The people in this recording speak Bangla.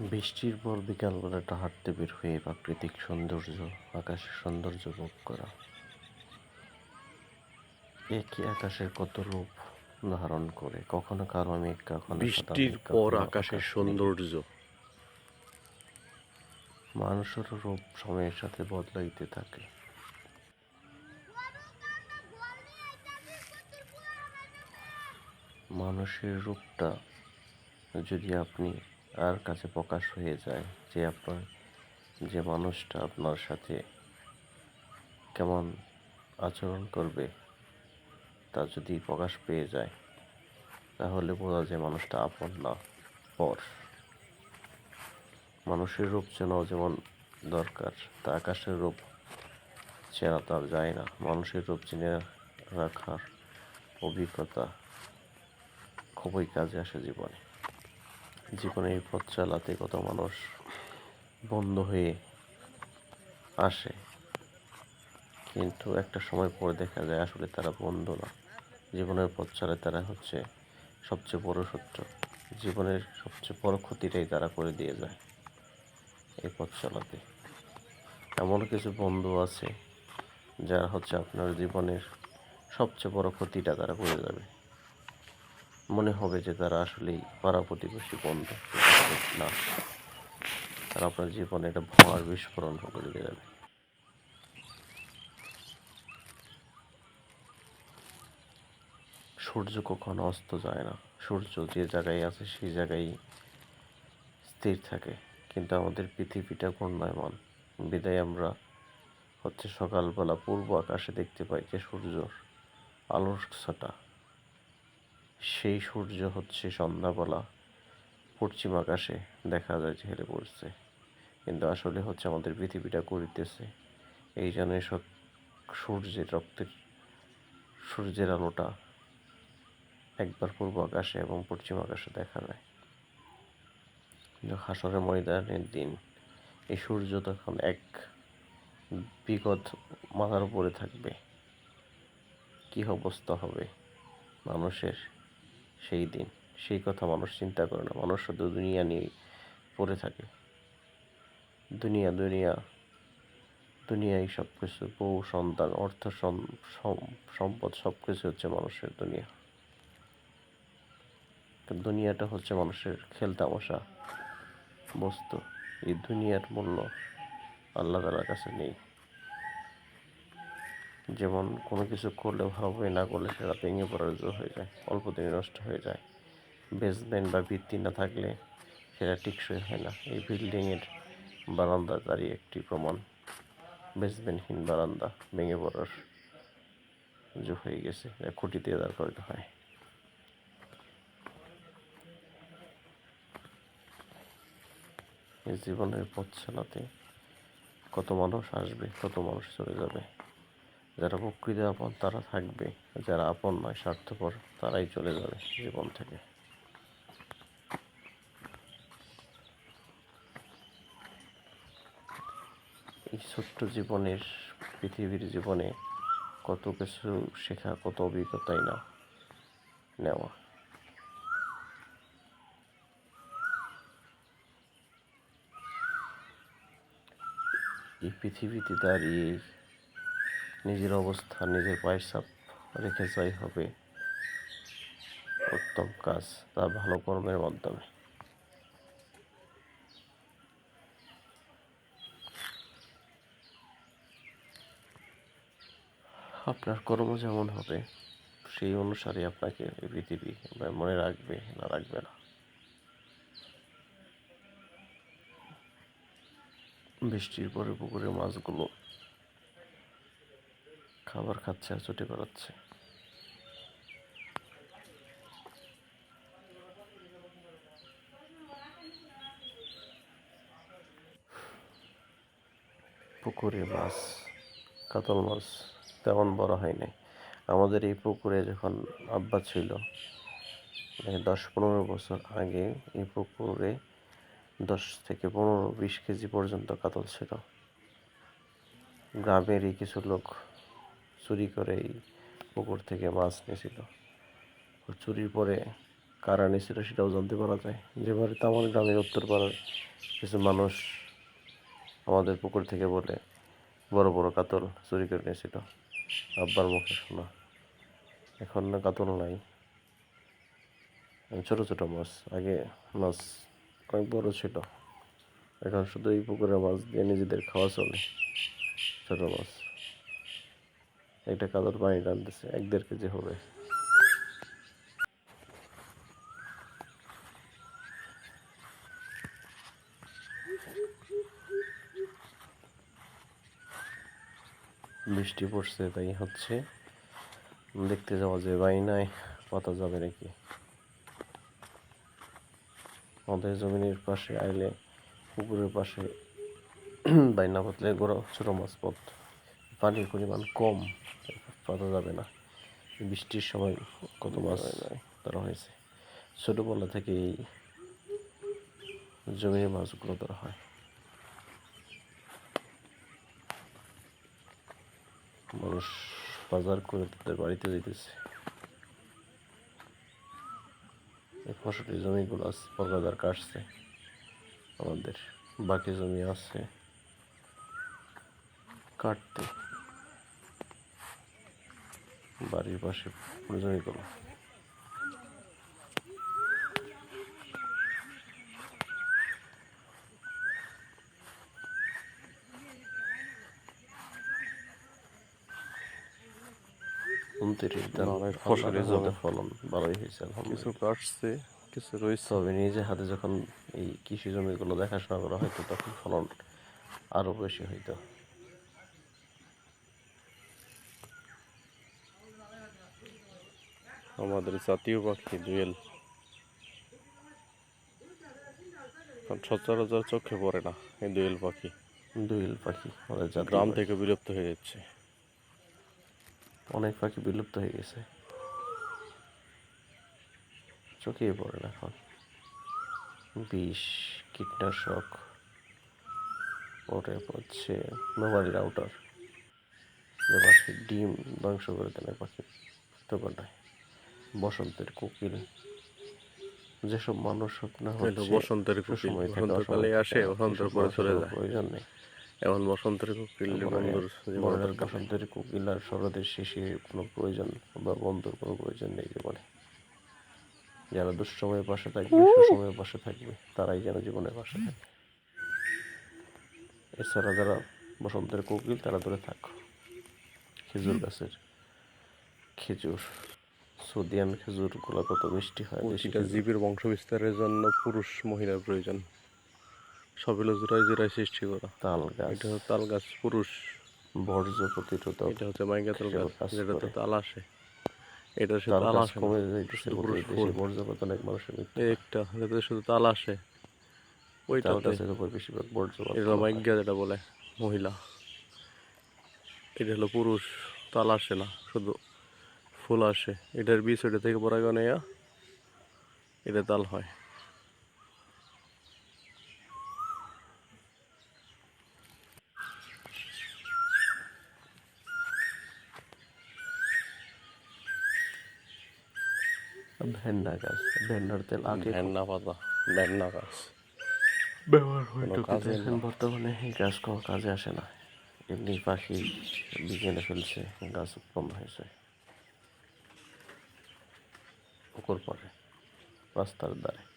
বৃষ্টির পর বিকালবেলাটা হাঁটতে বের হয়ে প্রাকৃতিক সৌন্দর্য আকাশের সৌন্দর্য ভোগ করা। একই আকাশের কত রূপ ধারণ করে কখনো কালো মেঘ কখনো বৃষ্টির পর আকাশের সৌন্দর্য। মানুষের রূপ সময়ের সাথে বদলাইতে থাকে। মানুষের রূপটা যদি আপনি আর কাছে প্রকাশ হয়ে যায় যে আপনার, যে মানুষটা আপনার সাথে কেমন আচরণ করবে তা যদি প্রকাশ পেয়ে যায়, তাহলে বোঝা যায় মানুষটা আপন না, পর। মানুষের রূপ চেনাও যেমন দরকার, তা আকাশের রূপ চেনা তার যায় না। মানুষের রূপ চিনে রাখার অভিজ্ঞতা খুবই কাজে আসে জীবনে। জীবনে এই পথ চালাতে কত মানুষ বন্ধ হয়ে আসে। কিন্তু একটা সময় পরে দেখা যায় আসলে তারা বন্ধ না। জীবনের পথ চালায় তারা হচ্ছে সবচেয়ে বড় শত্রু। জীবনের সবচেয়ে বড় ক্ষতিটাই তারা করে দিয়ে যায় এই পথ চালাতে। এমন কিছু বন্ধু আছে যারা হচ্ছে আপনার জীবনের সবচেয়ে বড় ক্ষতিটা তারা করে যাবে। মনে হবে যে তারা আসলেই পাড়া প্রতিবেশী বন্ধু। না, তারা আপনার জীবনে একটা ভয়ার বিস্ফোরণ করে যাবে সূর্য কখনো অস্ত যায় না? সূর্য যে জায়গায় আছে, সেই জায়গায় স্থির থাকে। কিন্তু আমাদের পৃথিবীটা ঘূর্ণায়মান। বিদায় আমরা হচ্ছে সকালবেলা পূর্ব আকাশে দেখতে পাই যে সূর্যর আলোর ছটা। সেই সূর্য হচ্ছে সন্ধ্যাবেলা। পশ্চিম আকাশে দেখা যায় যে হেলে পড়ছে। কিন্তু আসলে হচ্ছে আমাদের পৃথিবীটা করিতেছে এই জন্য সব সূর্যের রক্তের সূর্যের আলোটা একবার পূর্ব আকাশে এবং পশ্চিম আকাশে দেখা যায়। যে হাসরের ময়দানের দিন এই সূর্য তখন এক বিগত মাথার উপরে থাকবে। কি অবস্থা হবে? মানুষের সেই দিন। সেই কথা মানুষ চিন্তা করে না। মানুষ শুধু দুনিয়া নিয়ে পড়ে থাকে। দুনিয়া দুনিয়া দুনিয়ায় সব কিছু বউ, সন্তান, অর্থ, সম- সম- সম্পদ সব কিছু হচ্ছে মানুষের দুনিয়া। দুনিয়াটা হচ্ছে মানুষের খেলতামশা বস্তু। এই দুনিয়ার মূল্য আল্লাহ তালার কাছে নেই। যেমন কোনো কিছু করলে ভালোভাবে না করলে সেটা ভেঙে পড়ার জোর হয়ে যায়, অল্প দিনে নষ্ট হয়ে যায়। বেসমেন্ট বা ভিত্তি না থাকলে সেটা টিকসই হয় না। এই বিল্ডিংয়ের বারান্দা তারই একটি প্রমাণ। বেসমেন্টহীন বারান্দা ভেঙে পড়ার সুযোগ হয়ে গেছে খুঁটি দিয়ে দাঁড় করাতে হয়। জীবনের পথ চালাতে কত মানুষ আসবে, কত মানুষ চলে যাবে? যারা প্রকৃত আপন, তারা থাকবে। যারা আপন নয়, স্বার্থপর, তারাই চলে যাবে জীবন থেকে। এই ছোট্ট জীবনের, পৃথিবীর জীবনে কত কিছু শেখা, কত অভিজ্ঞতাই না নেওয়া। এই পৃথিবীতে দাঁড়িয়ে নিজের অবস্থা, নিজের পায়ের রেখে যাই হবে। উত্তম কাজ, তা ভালো কর্মের মাধ্যমে। আপনার কর্ম যেমন হবে, সেই অনুসারে আপনাকে এই পৃথিবী মনে রাখবে না রাখবে না। বৃষ্টির পরে পুকুরের মাছগুলো খাবার খাচ্ছে আর ছুটে বেড়াচ্ছে পুকুরে মাছ, কাতল মাছ তেমন বড় হয় নাই আমাদের এই পুকুরে যখন আব্বা ছিল দশ পনেরো বছর আগে এই পুকুরে দশ থেকে পনেরো, বিশ কেজি পর্যন্ত কাতল ছিল। গ্রামেরই কিছু লোক চুরি করে এই পুকুর থেকে মাছ নিয়েছিল চুরির পরে কারা নিয়েছিল সেটাও জানতে পারা যায়। যে বাড়িতে আমার গ্রামের উত্তর পাড়ার কিছু মানুষ আমাদের পুকুর থেকে বলে, বড় বড় কাতল চুরি করে নিয়েছিল আব্বার মুখে শোনা, এখন না কাতল নাই। ছোটো ছোটো মাছ, আগে মাছ অনেক বড় ছিল। এখন শুধু এই পুকুরে মাছ দিয়ে নিজেদের খাওয়া চলে। ছোটো মাছ। একটা কাতল পানি টানতেছে, এক দেড় কেজি হবে। বৃষ্টি পড়ছে, তাই হচ্ছে দেখতে যাওয়া যে বাইনায় পাতা যাবে নাকি? আমাদের জমিনের পাশে আইলে পুকুরের পাশে বাইনা পাতলে বড় ছোট মাছ পথ। পানির পরিমাণ কম পাতা যাবে না। বৃষ্টির সময় কত মাছ ধরা হয়েছে। ছোটোবেলা থেকে এই জমির মাছগুলো ধরা হয়। মানুষ বাজার করে তাদের বাড়িতে যেতেছে এই ফসলের জমিগুলো আছে পরগাদার কাটছে আমাদের। বাকি জমি আছে কাটতে। বাড়ির পাশে পুরো জমিগুলো উনত্রিশ দিন ফসলের। ফলন ভালোই হয়েছে কিছু কাটছে কিছু রয়েছে। তবে নিজে হাতে যখন এই কৃষি জমিগুলো দেখাশোনা করা হয়তো তখন ফলন আরও বেশি হইতো। আমাদের জাতীয় পাখি দুয়েল। সচরাচর চোখে পড়ে না এই দুয়েল পাখি। দুইল পাখি আমাদের গ্রাম থেকে বিলুপ্ত হয়ে যাচ্ছে। অনেক পাখি বিলুপ্ত হয়ে গেছে। চোখেই পড়ে না এখন। বিষ কীটনাশক ওটা হচ্ছে মোবাইল রাউটার পাখির ডিম ধ্বংস করে দেয় পাখি তো কটায় বসন্তের কোকিল যেসব মানুষ হোক না বসন্তের কোকিল বসন্তকালে আসে বসন্তের পরে চলে যায়। প্রয়োজন নেই এমন বসন্তের কোকিল। বসন্তের কোকিল আর শরতের শিশির কোনো প্রয়োজন বা বন্ধুর কোনো প্রয়োজন নেই জীবনে যারা দুঃসময়ের পাশে থাকবে সুসময়ের পাশে থাকবে তারাই যেন জীবনের পাশে থাকে। এছাড়া যারা বসন্তের কোকিল তারা দূরে থাক। খেজুর গাছের খেজুর। সুদিয়ান খেজুরগুলো কত মিষ্টি হয় প্রতিটা জীবের বংশ বিস্তারের জন্য পুরুষ মহিলার প্রয়োজন। সব হলো জোড়ায় জোড়ায় সৃষ্টি করা। তাল গাছ। এটা হচ্ছে তাল গাছ পুরুষ। বর্জ্য প্রতিরোধক এটা হচ্ছে মাইকা তাল গাছ যেটাতে। তাল আসে। এটা সে তাল আসে কমে যাইতেছে শুধু ফুল। বর্জ্যপাত অনেক মানুষের একটা যেটাতে শুধু তাল আসে। তাল ওইটাতে গাছের উপর বেশিরভাগ বর্জ্যপাত এটা মাইকা যেটা বলে মহিলা। এটা হলো পুরুষ তাল আসে না শুধু ফুল আসে। এটার বীজ ওইটা থেকে পরাগণ নেয়া এটা তাল হয়। ভেন্ডা গাছ ভেন্ডার তেল আগে ভেন্না পাতা ভেন্না গাছ। ব্যবহার কাজে এখন বর্তমানে এই গাছ কোনো কাজে আসে না। এমনি পাখি বিজ্ঞানে ফেলছে গাছ উৎপন্ন হয়েছে। পুকুর পড়ে রাস্তার ধারে।